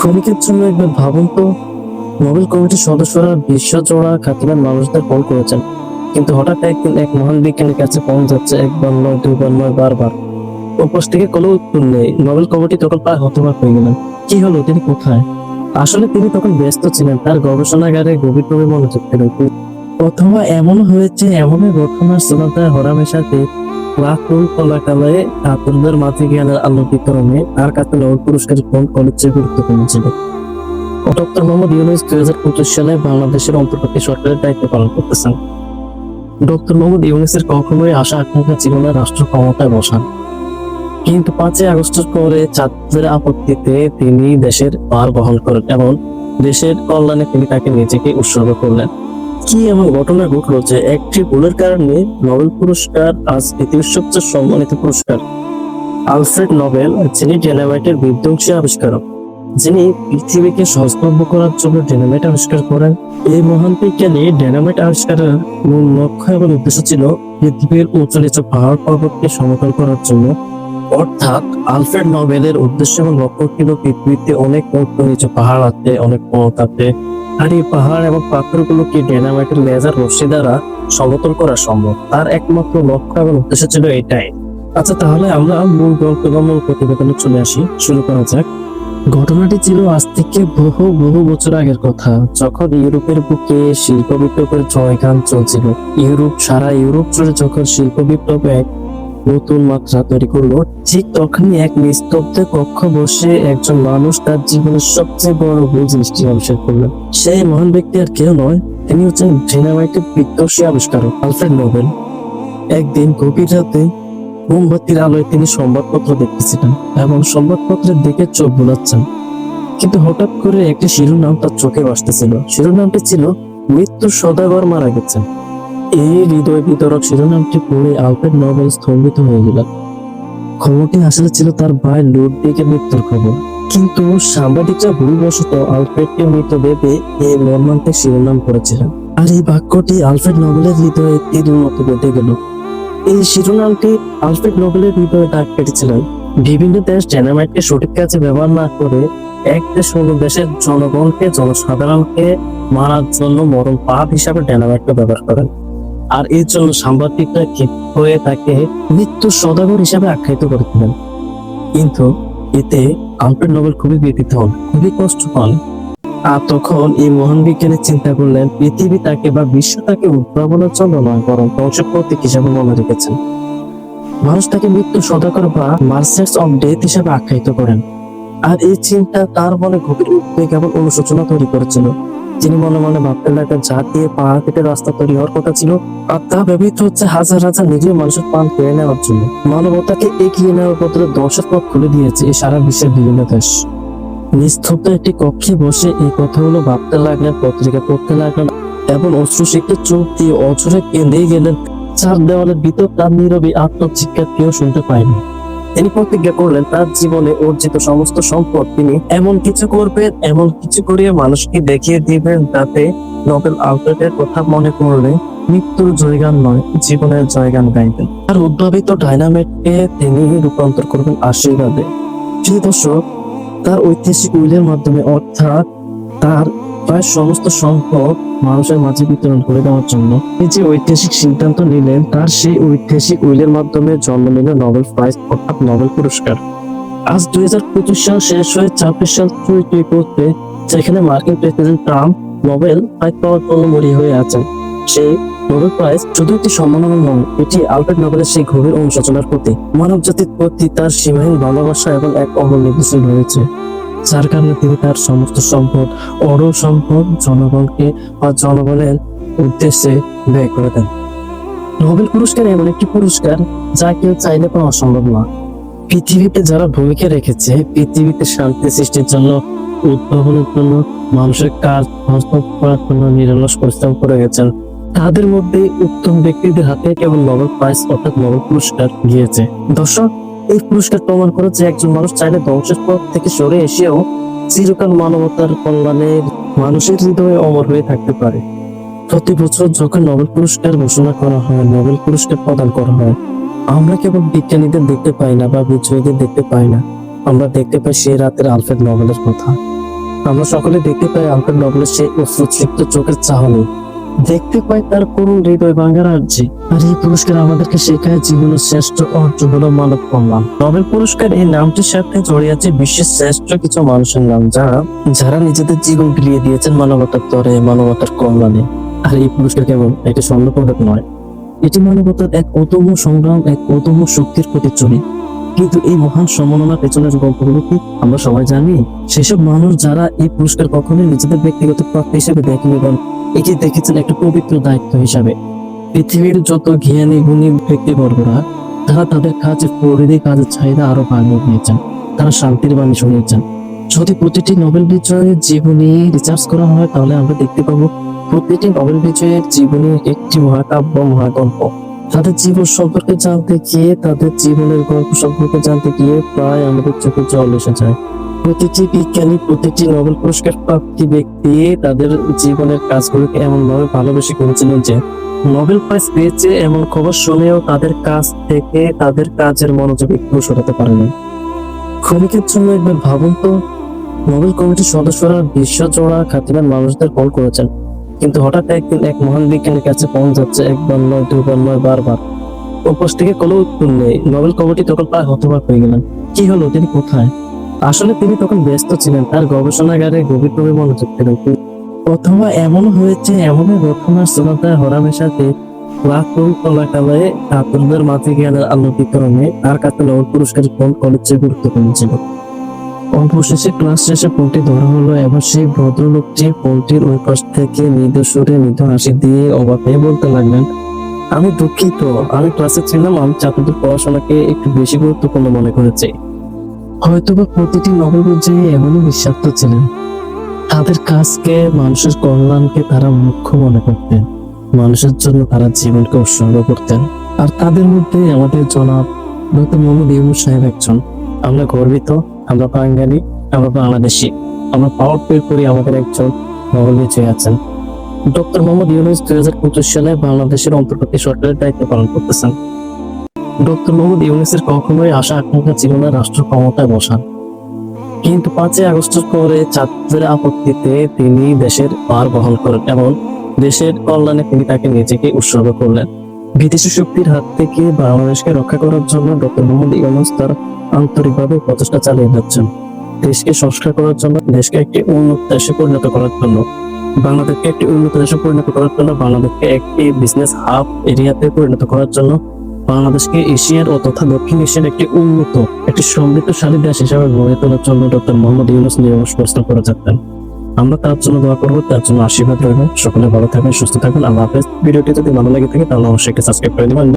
ক্ষণিকের জন্য একবার ভাবুন তো নোবেল কমিটির সদস্যরা বিশ্বজোড়া খ্যাতিমান মানুষদের ফোন করেছেন। কিন্তু হঠাৎ একদিন এক মহান বিজ্ঞানীর কাছে ফোন যাচ্ছে একবার নয় দুবার নয়, বারবার। উপোস থেকে কোনো উত্তর নেই। নোবেল কমিটি তখন প্রায় হতবাক হয়ে গেলেন। কি হলো, তিনি কোথায়? আসলে তিনি তখন ব্যস্ত ছিলেন। তার গবেষণাগারে গভীরভাবে মনোযোগ দিলেন অথবা এমন হয়েছে এমন ঘটনার চূড়ান্তায় হরামেশাতে ছাত্রদের মাঝে জ্ঞানের আলো বিতরণে তার কাছে নোবেল অনেক চেয়ে গুরুত্বপূর্ণ ছিল? ডক্টর মোহাম্মদ ইউনুস দুই হাজার পঁচিশ সালে বাংলাদেশের অন্তর্বর্তী সরকারের দায়িত্ব পালন করতেছেন। ডক্টর মোহাম্মদ ইউনুসের কখনোই আশা আকাঙ্ক্ষা ছিল না রাষ্ট্র ক্ষমতায় বসান কিন্তু পাঁচই আগস্টের পরে ছাত্রদের আপত্তিতে তিনি দেশের ভার বহন করেন এবং দেশের কল্যাণে তিনি তাকে নিজেকে উৎসর্গ করলেন। কি এমন ঘটনা ঘটলো যে একটি ভুলের কারণে নোবেল পুরস্কার, আজ পৃথিবীর সবচেয়ে সম্মানিত পুরস্কার? আলফ্রেড নোবেল, যিনি ডেনামাইটের বিধ্বংসী আবিষ্কারক, যিনি পৃথিবীকে করার জন্য ডেনামাইট আবিষ্কার করেন। এই মহান বিজ্ঞানী ডেনামাইট আবিষ্কারের মূল লক্ষ্য এবং উদ্দেশ্য ছিল পৃথিবীর উঁচু পাহাড় পর্বতকে সমতল করার জন্য। অর্থাৎ আলফ্রেড নোবেলের উদ্দেশ্য এবং লক্ষ্য ছিল পৃথিবীতে অনেক উঁচু নিচু পাহাড় আছে, অনেক পথ আছে আর এই পাহাড় এবং পাথরগুলোকে ডেনামাইটের লেজার রশ্মি দ্বারা সমতল করা সম্ভব। তার একমাত্র লক্ষ্য এবং উদ্দেশ্য ছিল এটাই। আচ্ছা তাহলে আমরা মূল গল্প বা মূল প্রতিবেদনে চলে আসি। শুরু করা যাক। ঘটনাটি ছিল আজ থেকে বহু বহু বছর আগের কথা। যখন ইউরোপের বুকে শিল্প বিপ্লবের জয়গান চলছিল, ইউরোপ সারা ইউরোপ জুড়ে যখন শিল্প বিপ্লব এক নতুন মাত্রা তৈরি করল। ঠিক তখনই এক নিস্তব্ধ কক্ষ বসে একজন মানুষ তার জীবনের সবচেয়ে বড় ভুল জিনিসটি আবিষ্কার করলেন সেই মহান ব্যক্তি আর কেউ নয়, তিনি হচ্ছেন ডিনামাইটের বিধ্বংসী আবিষ্কারক আলফ্রেড নোবেল একদিন গভীর রাতে মোমবাতির আলোয় তিনি সংবাদপত্র দেখতেছিলেন এবং সংবাদপত্রের দিকে চোখ বোলাচ্ছেন। কিন্তু হঠাৎ করে একটি শিরোনাম তার চোখে ভাসতেছিল। শিরোনামটি ছিল মৃত্যুর সদাগর মারা গেছেন। এই হৃদয় বিতরক শিরোনামটি পড়ে আলফ্রেড নোবেল স্তম্ভিত হয়ে গেলেন। খবরটি আসলে ছিল তার ভাই মৃত্যুর খবর। কিন্তু সাংবাদিকরা ভুলবশত আলফ্রেডকে মৃত ভেবে এই মর্মান্তিক শিরোনাম করেছিলেন। আর এই বাক্যটি আলফ্রেড নোবেলের হৃদয়ে তীরের মতো বেঁধে গেল। এই শিরোনামটি আলফ্রেড নোবেলের হৃদয়ে দাগ কেটেছিলেন। বিভিন্ন দেশ ডেনামাইটকে সঠিক কাজে ব্যবহার না করে এক দেশ অন্য দেশের জনগণকে, জনসাধারণকে মারার জন্য মরণ পাপ হিসাবে ডেনামাইটকে ব্যবহার করেন। আর এর জন্য সাংবাদিকরা ক্ষিপ্ত হয়ে তাকে মৃত্যুর সদাগর হিসাবে আখ্যায়িত করেছিলেন? কিন্তু এতে আলফ্রেড নোবেল খুবই ব্যতীত হন, খুবই কষ্ট পান। আর তখন এই মহান বিজ্ঞানী চিন্তা করলেন, পৃথিবী তাকে বা বিশ্ব তাকে উদ্ভাবনের জন্য নয় বরং ধ্বংসের প্রতীক হিসাবে মনে রেখেছেন। মানুষ তাকে মৃত্যু সদাকর বা মার্সেস অফ ডেথ হিসাবে আখ্যায়িত করেন। আর এই চিন্তা তার মনে গভীর উদ্বেগ এবং অনুশোচনা তৈরি করেছিল। তিনি মনে মনে ভাবতে লাগলেন যা দিয়ে পাহাড় কেটে রাস্তা তৈরি হওয়ার কথা ছিল, আর তা ব্যবহৃত হচ্ছে হাজার হাজার নিজের মানুষের প্রাণ কেড়ে নেওয়ার জন্য। মানবতাকে এগিয়ে নেওয়ার বদলে ধ্বংসের পথ খুলে দিয়েছে এই সারা বিশ্বের বিভিন্ন দেশ। নিস্তব্ধ একটি কক্ষে বসে এই কথাগুলো ভাবতে লাগলেন, পত্রিকা পড়তে লাগলেন, এবং অশ্রুসিক্ত চোখ দিয়ে অঝরে কেঁদে গেলেন। চার দেওয়ালের ভিতর তার নীরবে আত্মচিৎকার কেউ শুনতে পায়নি। তিনি প্রতিজ্ঞা করলেন, তার জীবনে অর্জিত সমস্ত সম্পদ তিনি এমন কিছু করবেন, এমন কিছু করিয়ে মানুষকে দেখিয়ে দিবেন যাতে নোবেল আলফ্রেডের কথা মনে পড়লে মৃত্যুর জয়গান নয়, জীবনের জয়গান গাইবেন। আর উদ্ভাবিত ডাইনামেটকে তিনি রূপান্তর করবেন আশীর্বাদে। প্রিয় দর্শক, তার ঐতিহাসিক উইলের মাধ্যমে অর্থাৎ তার প্রায় সমস্ত সম্পদ মানুষের মাঝে বিতরণ করে দেওয়ার জন্য এই যে ঐতিহাসিক সিদ্ধান্ত নিলেন, তার সেই ঐতিহাসিক উইলের মাধ্যমে জন্ম নিল নোবেল প্রাইজ, অর্থাৎ নোবেল পুরস্কার। আজ দুই হাজার পঁচিশ সাল শেষ হয়ে ছাব্বিশ সাল তৈরি করতে যেখানে মার্কিন প্রেসিডেন্ট ট্রাম্প নোবেল প্রাইজ পাওয়ার জন্য মরিয়া হয়ে আছেন। সেই নোবেল প্রাইজ শুধু একটি সম্মাননা নয়, এটি আলফ্রেড নোবেলের সেই গভীর অনুশোচনার প্রতি মানব জাতির প্রতি তার সীমাহীন ভালোবাসা এবং এক অমূল্য রয়েছে। যার কারণে তিনি তার সমস্ত সম্পদ, অর সম্পদ জনগণকে বা জনগণের উদ্দেশ্যে ব্যয় করে দেন। নোবেল পুরস্কার এমন একটি পুরস্কার যা কেউ চাইলে পাওয়া সম্ভব না। পৃথিবীতে যারা ভূমিকা রেখেছে, পৃথিবীতে শান্তি সৃষ্টির জন্য, উদ্ভাবনের জন্য, মানুষের কাজ হস্তক্ষেপ করার জন্য নিরলস পরিশ্রম করে গেছেন, তাদের মধ্যে উত্তম ব্যক্তিদের হাতে কেবল নোবেল প্রাইজ অর্থাৎ নোবেল পুরস্কার গিয়েছে। দর্শক এই পুরস্কার প্রমাণ করে যে একজন মানুষ চাইলে ধ্বংসের পথ থেকে সরে এসেও চিরকাল মানবতার কল্যাণে মানুষের হৃদয়ে অমর হয়ে থাকতে পারে। প্রতি বছর যখন নোবেল পুরস্কার ঘোষণা করা হয়, নোবেল পুরস্কার প্রদান করা হয়, আমরা কেবল বিজ্ঞানীদের দেখতে পাই না বা বিজয়ীদের দেখতে পাই না। আমরা দেখতে পাই সেই রাতের আলফ্রেড নোবেলের কথা। আমরা সকলে দেখতে পাই আলফ্রেড নোবেলের সেই অশ্রুতৃপ্ত চোখের চাহনি। দেখতে পাই তার করুণ হৃদয় ভাঙার আর্জি। আর এই পুরস্কার আমাদেরকে শেখায় জীবনের শ্রেষ্ঠ অর্জন হলো মানব কল্যাণ। নোবেল পুরস্কার এই নামটির সাথে জড়িয়ে আছে বিশ্বের শ্রেষ্ঠ কিছু মানুষের নাম, যারা যারা নিজেদের জীবন বিলিয়ে দিয়েছেন মানবতার তরে, মানবতার কল্যাণে। আর এই পুরস্কার কেবল একটি স্বর্ণ পদক নয়, এটি মানবতার এক অদম্য সংগ্রাম, এক অদম্য শক্তির প্রতিচ্ছবি। কিন্তু এই মহান সম্মাননা পেছনের গল্পগুলো কি, আমরা সবাই জানি? সেসব মানুষ যারা এই পুরস্কার কখনোই নিজেদের ব্যক্তিগত প্রাপ্তি হিসেবে দেখেনি এবং একে দেখেছেন একটা পবিত্র দায়িত্ব হিসাবে। পৃথিবীর যত জ্ঞানী, গুণী ব্যক্তিবর্গরা, তারা তাদের কাজের পরিধি কাজের চাহিদা আরও বাড়িয়ে দিয়েছেন। তারা শান্তির বাণী শুনিয়েছেন। যদি প্রতিটি নোবেল বিজয়ের জীবনী রিসার্চ করা হয়, তাহলে আমরা দেখতে পাবো প্রতিটি নোবেল বিজয়ের জীবনী একটি মহাকাব্য, মহাগল্প। তাদের জীবন সম্পর্কে জানতে গিয়ে, তাদের জীবনের গল্প সম্পর্কে জানতে গিয়ে প্রায় আমাদের চোখে জল এসে যায়। প্রতিটি বিজ্ঞানী, প্রতিটি নোবেল পুরস্কার প্রাপ্তি ব্যক্তি তাদের জীবনের কাজগুলোকে এমন ভাবে ভালোবেসে করেছিলেন যে, নোবেল প্রাইজ পেয়েছে এমন খবর শুনেও তাদের কাজ থেকে তাদের কাজের মনোযোগ একটু সরাতে পারেনি ক্ষণিকের জন্য একবার ভাবুন তো, নোবেল কমিটির সদস্যরা বিশ্বজোড়া খ্যাতিমান মানুষদের কল করেছেন। কিন্তু হঠাৎ একদিন এক মহান বিজ্ঞানীর কাছে পৌঁছ যাচ্ছে একবার নয় দুবার নয়, বারবার। উপোস কোনো উত্তর নেই। নোবেল কমিটি তখন প্রায় হতবাক হয়ে গেলেন। কি হলো, তিনি কোথায়? আসলে তিনি তখন ব্যস্ত ছিলেন, তার গবেষণাগারে গভীরভাবে মনোযোগ দিলেন অথবা এমন হয়েছে এমন ঘটনার শোনাতায় হরামেশাতে ছাত্রদের মাঝে তার কাছে নোবেল ফোন চেয়ে গুরুত্বপূর্ণ ছিল? অবশেষে ক্লাস শেষে ফোনটি ধরা হলো এবং সেই ভদ্রলোকটি ফোনটির ওই পাশ থেকে মৃদু সুরে মৃদু হাসি দিয়ে অবাক হয়ে বলতে লাগলেন, আমি দুঃখিত, আমি ক্লাসে ছিলাম, আমি ছাত্রদের পড়াশোনাকে একটু বেশি গুরুত্বপূর্ণ মনে করেছি। হয়তোবা প্রতিটি বিজয়ী এমনই বিশ্বাস্ত ছিলেন। তাদের কাজকে, মানুষের কল্যাণকে তারা মুখ্য মনে করতেন। মানুষের জন্য তারা জীবনকে উৎসর্গ করতেন। আর তাদের মধ্যে আমাদের জনাব ডক্টর মোহাম্মদ ইউনুস সাহেব একজন। আমরা গর্বিত, আমরা বাঙালি, আমরা বাংলাদেশি। আমরা পাওয়ার ফিল করি আমাদের একজন নোবেল বিজয়ী আছেন। ডক্টর মোহাম্মদ ইউনুস দুই হাজার পঁচিশ সালে বাংলাদেশের অন্তর্বর্তী সরকারের দায়িত্ব পালন করতেছেন। ডক্টর মোহাম্মদ ইউনুসের কখনোই আশা আকাঙ্ক্ষা ছিল না রাষ্ট্র ক্ষমতায় বসান কিন্তু পাঁচই আগস্টের পরে ছাত্রদের আপত্তিতে তিনি দেশের পার বহন করেন এবং দেশের কল্যাণে তিনি তাকে নিজেকে উৎসর্গ করলেন। বিদেশি শক্তির হাত থেকে বাংলাদেশকে রক্ষা করার জন্য ডক্টর মোহাম্মদ ইউনুস তার আন্তরিকভাবে প্রচেষ্টা চালিয়ে যাচ্ছেন। দেশকে সংস্কার করার জন্য, দেশকে একটি উন্নত দেশে পরিণত করার জন্য, বাংলাদেশকে একটি উন্নত দেশে পরিণত করার জন্য, বাংলাদেশকে একটি বিজনেস হাব এরিয়াতে পরিণত করার জন্য বাংলাদেশকে এশিয়ার ও তথা দক্ষিণ এশিয়ার একটি উন্নত, একটি সমৃদ্ধশালী দেশ হিসাবে গড়ে তোলার জন্য ডক্টর মোহাম্মদ ইউনুস নিরবস প্রস্তাব করে থাকতেন আমরা তার জন্য দোয়া করব, তার জন্য আশীর্বাদ রইব সকলে ভালো থাকবেন, সুস্থ থাকবেন। আল্লাহ হাফেজ। ভিডিওটি যদি ভালো লাগে থাকে, তাহলে অবশ্যই সাবস্ক্রাইব করে দিবেন।